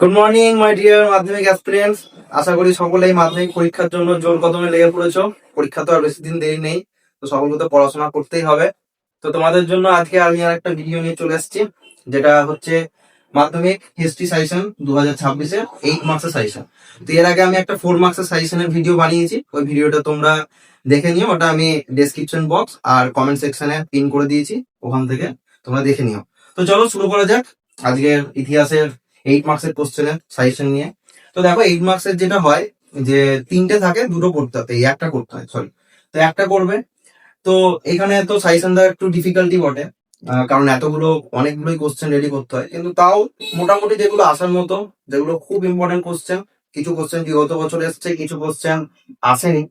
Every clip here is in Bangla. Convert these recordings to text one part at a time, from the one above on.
গুড মর্নিং মাই ডিয়ার মাধ্যমিক অ্যাসপিরিয়েন্টস আশা করি সকলেই মাধ্যমিক পরীক্ষার জন্য জোর কদমে লেগে পড়েছো। পরীক্ষা তো আর বেশি দিন দেরি নেই, তো সকলকে তো পড়াশোনা করতেই হবে। তো তোমাদের জন্য আজকে আমি আর একটা ভিডিও নিয়ে চলে এসেছি যেটা হচ্ছে মাধ্যমিক হিস্ট্রি সাজেশন দু হাজার ছাব্বিশের এইট মার্কসের সাজেশন তো এর আগে আমি একটা ফোর মার্কসের সাজেশনের ভিডিও বানিয়েছি, ওই ভিডিওটা তোমরা দেখে নিও, ওটা আমি ডেসক্রিপশন বক্স আর কমেন্ট সেকশনে পিন করে দিয়েছি, ওখান থেকে তোমরা দেখে নিও। তো চলো শুরু করা যাক, আজকের ইতিহাসের এইট মার্কসের কোশ্চেনের সাজেশন নিয়ে। তো দেখো এইট মার্কসের যেটা হয়, যে তিনটে থাকে, দুটো করতে হয় এই একটা করতে হয় সরি তো একটা করবে। তো এখানে তো সাজেশনটা একটু ডিফিকাল্টি বটে কারণ এতগুলো, অনেকগুলোই কোশ্চেন রেডি করতে হয়। কিন্তু তাও মোটামুটি যেগুলো আসার মতো, যেগুলো খুব ইম্পর্টেন্ট কোশ্চেন কিছু কোশ্চেন বিগত বছর এসছে, কিছু কোশ্চেন আসেনি।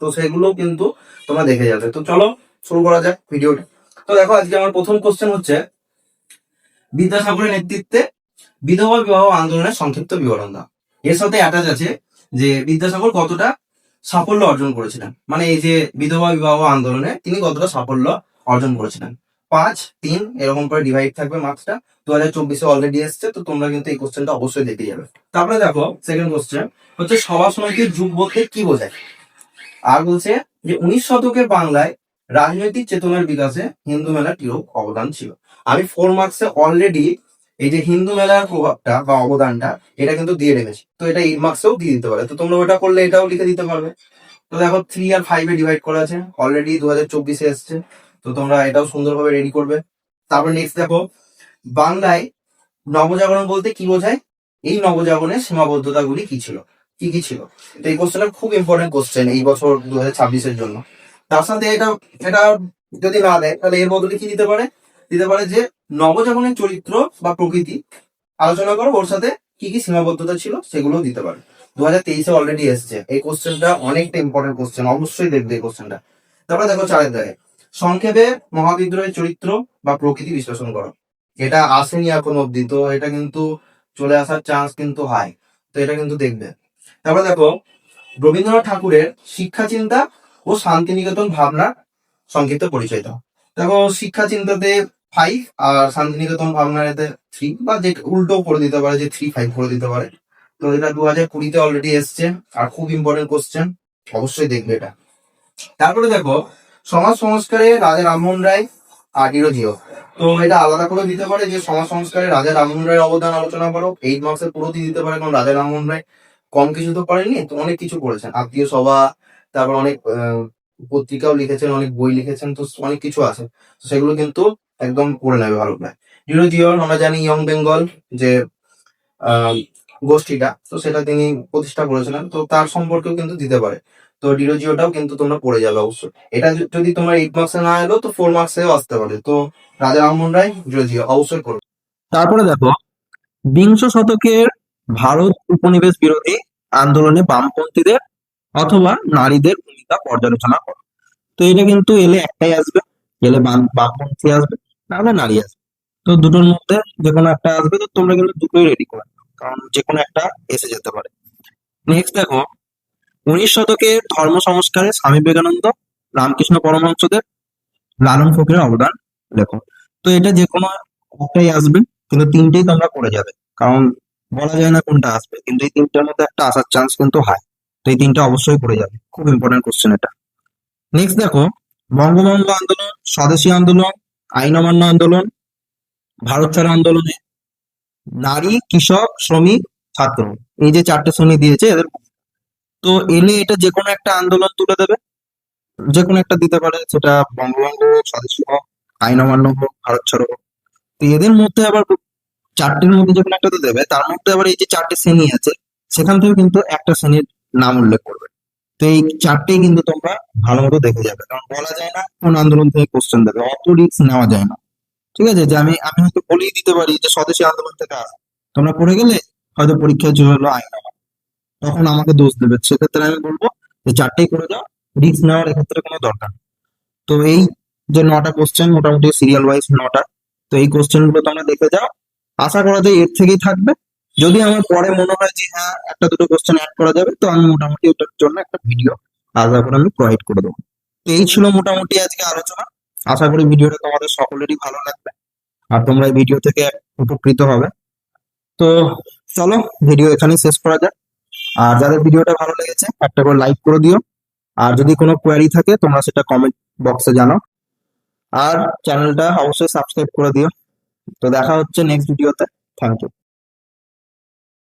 তো সেগুলো কিন্তু তোমরা দেখে যাবে। তো চলো, শুরু করা যাক ভিডিওটা। তো দেখো, আজকে আমার প্রথম কোশ্চেন হচ্ছে, বিদ্যাসাগরের নেতৃত্বে বিধবা বিবাহ আন্দোলনের সংক্ষিপ্ত বিবরণ দাও। এর সাথে অ্যাটাচ আছে যে বিদ্যাসাগর কতটা সাফল্য অর্জন করেছিলেন। মানে এই যে বিধবা বিবাহ আন্দোলনে তিনি কতটা সাফল্য অর্জন করেছিলেন। পাঁচ, তিন, এরকম করে ডিভাইড থাকবে মার্কসটা দু হাজার চব্বিশে অলরেডি এসছে, তো তোমরা কিন্তু এই কোশ্চেনটা অবশ্যই দেখে যাবে। তারপরে দেখো সেকেন্ড কোশ্চেন হচ্ছে সভা সমিতির যুগ বলতে কি বোঝায়? আর বলছে যে উনিশ শতকের বাংলায় রাজনৈতিক চেতনার বিকাশে হিন্দু মেলার কিরূপ অবদান ছিল। আমি ফোর মার্কসে অলরেডি এই যে হিন্দু মেলার প্রভাবটা বা অবদানটা, এটা কিন্তু দিয়ে রেখেছি। তো এটা মার্কসেও দিয়ে দিতে পারে। তো তোমরা ওটা করলে এটাও লিখে দিতে পারবে। তো দেখো থ্রি আর ফাইভে ডিভাইড করা আছে। অলরেডি দু হাজার চব্বিশে এসছে। তো তোমরা এটাও সুন্দরভাবে রেডি করবে। তারপর নেক্সট দেখো, বাংলায় নবজাগরণ বলতে কি বোঝায়? এই নবজাগরণের সীমাবদ্ধতাগুলি কি ছিল? কি কি ছিল? তো এই কোশ্চেনটা খুব ইম্পর্টেন্ট কোশ্চেন এই বছর দু হাজার ছাব্বিশের জন্য। তার সাথে এটা এটা যদি না দেয়, তাহলে এর বদলে কি দিতে পারে? দিতে পারে যে নবজাগরণের চরিত্র বা প্রকৃতি আলোচনা করো, ওর সাথে কি কি সীমাবদ্ধতা ছিল সেগুলো দিতে পারে। দু হাজার তেইশে অলরেডি এসছে। এই কোশ্চেনটা অনেকটা ইম্পর্টেন্ট কোশ্চেন অবশ্যই দেখবে এই কোশ্চেনটা তারপরে দেখো চারের দাগে, সংক্ষেপে মহাবিদ্রোহের চরিত্র বা প্রকৃতি বিশ্লেষণ করো। এটা আসেনি এখন অব্দি তো এটা কিন্তু চলে আসার চান্স কিন্তু হাই তো এটা কিন্তু দেখবে। তারপরে দেখো, রবীন্দ্রনাথ ঠাকুরের শিক্ষা চিন্তা ও শান্তিনিকেতন ভাবনার সংক্ষিপ্ত পরিচয় দাও। দেখো শিক্ষা চিন্তাতে ফাইভ আর শান্তিনিকেতন এতে থ্রি বা যে উল্টো করে দিতে পারে, যে থ্রি ফাইভ করে দিতে পারে। তো এটা দু হাজার কুড়িতে অলরেডি এসছে, আর খুব ইম্পর্টেন্ট কোশ্চেন অবশ্যই দেখবে এটা। তারপরে দেখো, সমাজ সংস্কারে রাজা রামমোহন রায়, আর হিরোজিও তো এটা আলাদা করে দিতে পারে যে সমাজ সংস্কারে রাজা রামমোহন রায়ের অবদান আলোচনা করো এইট মার্কসের পুরো দিয়ে দিতে পারে, কারণ রাজা রামমোহন রায় কম কিছু তো করেননি, তো অনেক কিছু করেছেন। আত্মীয় সভা, তারপর অনেক পত্রিকাও লিখেছেন, অনেক বই লিখেছেন, তো অনেক কিছু আছে। তো সেগুলো কিন্তু একদম পড়ে নেবে ভালো করে হিরোজিও আমরা জানি ইয়ং বেঙ্গল যে গোষ্ঠীটা, তো সেটা তিনি প্রতিষ্ঠা করেছিলেন, তো তার সম্পর্কেও কিন্তু দিতে পারে। তো ডিরোজিওটাও কিন্তু তোমরা পড়ে যাবে অবশ্যই। এটা যদি তোমার এইট মার্কসে না এলো, তো ফোর মার্কসেও আসতে পারে। তো রাজা রামমোহন রায় ডিরোজিও অবশ্যই করবে তারপরে দেখো, বিংশ শতকের ভারত উপনিবেশ বিরোধী আন্দোলনে বামপন্থীদের অথবা নারীদের ভূমিকা পর্যালোচনা করো। তো এটা কিন্তু এলে একটাই আসবে, এলে বাম- বামপন্থী আসবে না হলে নারী আসবে। তো দুটোর মধ্যে যে কোনো একটা আসবে, তো তোমরা কিন্তু দুটোই রেডি করে কারণ যে কোনো একটা এসে যেতে পারে। নেক্সট দেখো, উনিশ শতকে ধর্ম সংস্কারে স্বামী বিবেকানন্দ রামকৃষ্ণ পরমহংসদের লালন ফকিরের অবদান লেখো। তো এটা যে কোনো একটাই আসবে, কিন্তু তিনটেই তোমরা করে যাবে, কারণ বলা যায় না কোনটা আসবে, কিন্তু এই তিনটার মধ্যে একটা আসার চান্স কিন্তু হয় তো এই তিনটা অবশ্যই করে যাবে। খুব ইম্পর্টেন্ট কোশ্চেন এটা। নেক্সট দেখো বঙ্গবঙ্গ আন্দোলন, স্বদেশী আন্দোলন আইন অমান্য আন্দোলন, ভারত ছাড়ো আন্দোলনে নারী, কৃষক, শ্রমিক, ছাত্র। এই যে চারটে শ্রেণি দিয়েছে এদের তো এলে এটা যে কোনো একটা আন্দোলন তুলে দেবে। যে কোনো একটা দিতে পারে, সেটা বঙ্গবঙ্গ হোক, স্বদেশী হোক আইন অমান্য হোক, ভারত ছাড়ো হোক। তো এদের মধ্যে আবার চারটের মধ্যে যখন একটা তো দেবে। তার মধ্যে আবার এই যে চারটে শ্রেণি আছে, সেখান থেকে কিন্তু একটা শ্রেণির নাম উল্লেখ করবে। তো এই চারটেই কিন্তু তোমরা ভালো মতো দেখে যাবে। কারণ বলা যায় না, কোন আন্দোলন থেকে কোশ্চেন দেবে। অত রিস্ক নেওয়া যায় না। ঠিক আছে? যে আমি আমি হয়তো বলেই দিতে পারি যে স্বদেশী আন্দোলন থেকে আসে। তোমরা পড়ে গেলে হয়তো পরীক্ষায় চলে হলো আইন। তখন আমাকে দোষ দেবে। সেক্ষেত্রে আমি বলব যে চারটেই করে যাও। রিস্ক নেওয়ার এক্ষেত্রে কোনো দরকার। তো এই যে নটা কোশ্চেন মোটামুটি সিরিয়াল ওয়াইজ নটা। তো এই কোশ্চেনগুলো তোমরা দেখে যাও। আশা করা যায় এর থেকেই থাকবে। যদি আমার পরে মনে হয় যে হ্যাঁ একটা দুটো কোশ্চেন অ্যাড করা যাবে, তো আমি মোটামুটি ওটার জন্য একটা ভিডিও আলাদা করে আমি প্রোভাইড করে দেবো। তো এই ছিল মোটামুটি আজকে আলোচনা। আশা করি ভিডিওটা তোমাদের সকলেরই ভালো লাগবে। আর তোমরা এই ভিডিও থেকে উপকৃত হবে। তো চলো ভিডিও এখানেই শেষ করা যাক। আর যাদের ভিডিওটা ভালো লেগেছে, একটা করে লাইক করে দিও। আর যদি কোনো কোয়ারি থাকে, তোমরা সেটা কমেন্ট বক্সে জানাও। আর চ্যানেলটা অবশ্যই সাবস্ক্রাইব করে দিও। তো দেখা হচ্ছে নেক্সট ভিডিওতে থ্যাংক ইউ